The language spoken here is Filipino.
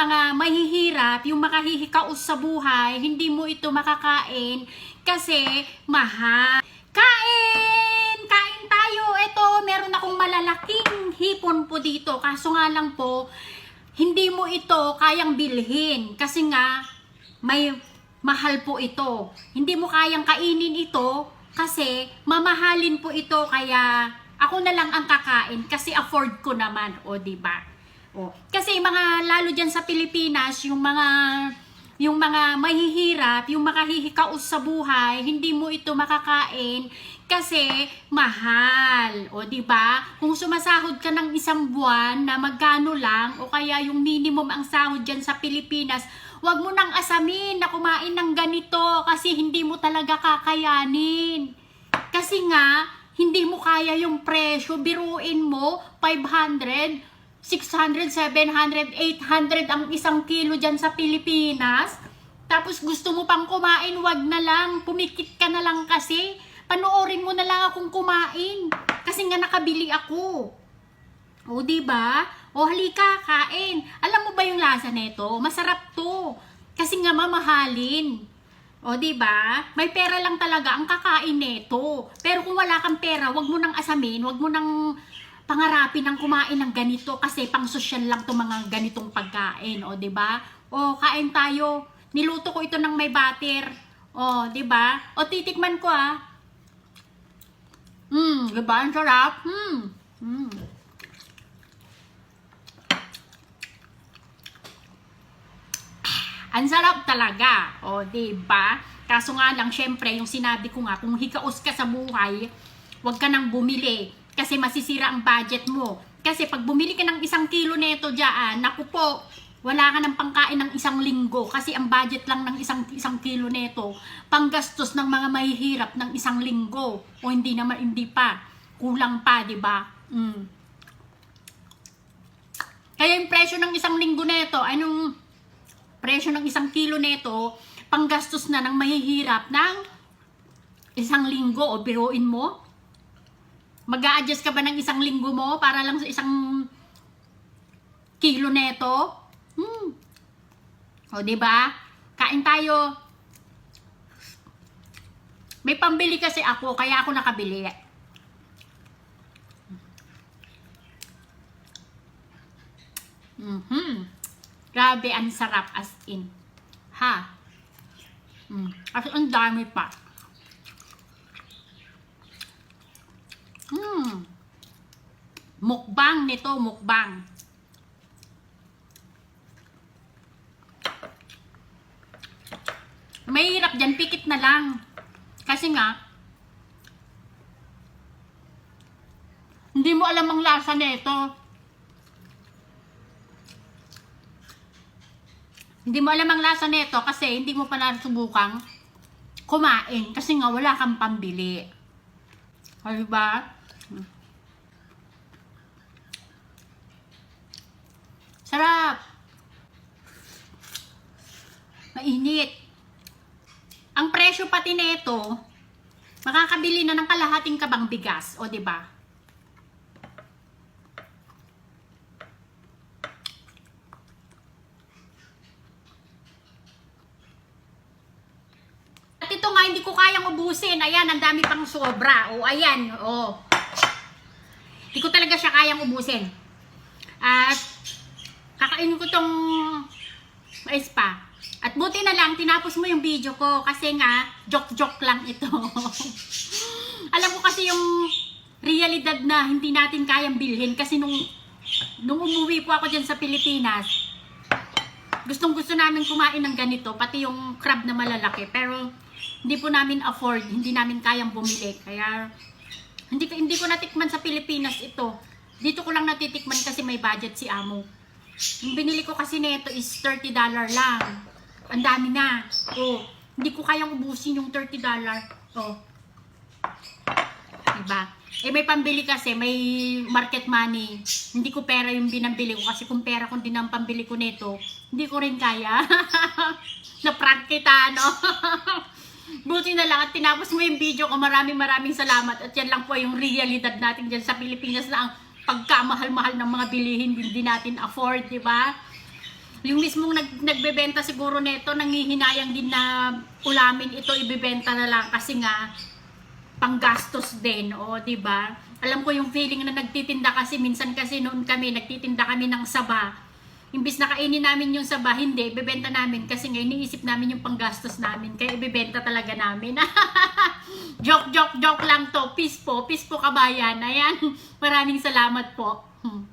mga mahihirap, yung makahihikaos sa buhay, hindi mo ito makakain kasi mahal. Kain! Kain tayo! Ito, meron akong malalaking hipon po dito. Kaso nga lang po, hindi mo ito kayang bilhin. Kasi nga, may mahal po ito. Hindi mo kayang kainin ito kasi mamahalin po ito kaya ako na lang ang kakain kasi afford ko naman, o di ba? O, kasi mga lalo diyan sa Pilipinas, yung mga yung mga mahihirap, yung makahihikaos sa buhay, hindi mo ito makakain kasi mahal. O di ba? Kung sumasahod ka ng isang buwan na magkano lang o kaya yung minimum ang sahod diyan sa Pilipinas, wag mo nang asamin na kumain ng ganito kasi hindi mo talaga kakayanin. Kasi nga, hindi mo kaya yung presyo, biruin mo, 500, 600, 700, 800 ang isang kilo dyan sa Pilipinas. Tapos gusto mo pang kumain, wag na lang, pumikit ka na lang kasi. Panoorin mo na lang akong kumain. Kasi nga nakabili ako. O, di ba? O, halika, kain. Alam mo ba yung lasa nito? Masarap to. Kasi nga mamahalin. O, di ba? May pera lang talaga ang kakain nito. Pero kung wala kang pera, wag mo nang asamin, wag mo nang pangarapin ng kumain ng ganito kasi pang social lang to mga ganitong pagkain, o, di ba? O, kain tayo. Niluto ko ito ng may butter. O, di ba? O, titikman ko ah. Hmm, di? Ang sarap. Hmm. Hmm. Ang sarap talaga. O, di ba? Kaso nga lang, syempre, yung sinabi ko nga, kung hikaos ka sa buhay, huwag ka nang bumili. Kasi masisira ang budget mo. Kasi pag bumili ka ng isang kilo neto dyan, naku po, wala ka ng pangkain ng isang linggo. Kasi ang budget lang ng isang, isang kilo neto, panggastos ng mga mahihirap ng isang linggo. O hindi naman, hindi pa. Kulang pa, di ba? Mm. Kaya yung presyo ng isang linggo neto, anong presyo ng isang kilo neto, panggastos na ng mahihirap ng isang linggo o biruin mo. Mag adjust ka ba ng isang linggo mo para lang sa isang kilo neto? Hmm. O, di ba? Kain tayo. May pambili kasi ako, kaya ako nakabili. Mhm. Grabe, ang sarap as in. Ha? Mm. As in, dami pa. Hmm. Mukbang nito, mukbang. Mahirap dyan, pikit na lang. Kasi nga, hindi mo alam ang lasa nito. Hindi mo alam ang lasa nito kasi hindi mo pa nasubukang kumain kasi nga wala kang pambili. O, diba? Sarap! Mainit. Ang presyo pati nito, makakabili na ng kalahating kabang bigas. O, diba? At ito nga, hindi ko kayang ubusin. Ayan, ang dami pang sobra. O, ayan. O. Hindi ko talaga siya kayang ubusin. At, kakainin ko tong mais pa. At buti na lang, tinapos mo yung video ko. Kasi nga, joke-joke lang ito. Alam ko kasi yung realidad na hindi natin kayang bilhin. Kasi nung, nung umuwi po ako dyan sa Pilipinas, gustong gusto namin kumain ng ganito, pati yung crab na malalaki. Pero, hindi po namin afford, hindi namin kayang bumili. Kaya, hindi hindi ko natikman sa Pilipinas ito. Dito ko lang natitikman kasi may budget si Amo. Yung binili ko kasi nito is $30 lang. Ang dami na. Oh, hindi ko kayang ubusin yung $30. Oh. Diba? Eh may pambili kasi, may market money. Hindi ko pera yung binambili ko kasi kung pera kung din ang pambili ko nito, hindi ko rin kaya. Na-prank kita, no? Buti na lang at tinapos mo yung video ko. Maraming maraming salamat. At yan lang po yung realidad natin dyan sa Pilipinas na ang pagkamahal-mahal ng mga bilihin hindi natin afford, di ba? Yung mismong nag, nagbebenta siguro nito, nangihinayang din na ulamin ito, ibebenta na lang kasi nga panggastos din, o, di ba? Alam ko yung feeling na nagtitinda kasi minsan kasi noon kami nagtitinda kami ng saba. Imbis na kainin namin yung saba, hindi, ibebenta namin kasi ngayon iniisip namin yung panggastos namin, kaya ibebenta talaga namin. joke, joke, joke lang to. Peace po, peace po kabayan. Ayan, maraming salamat po. Hmm.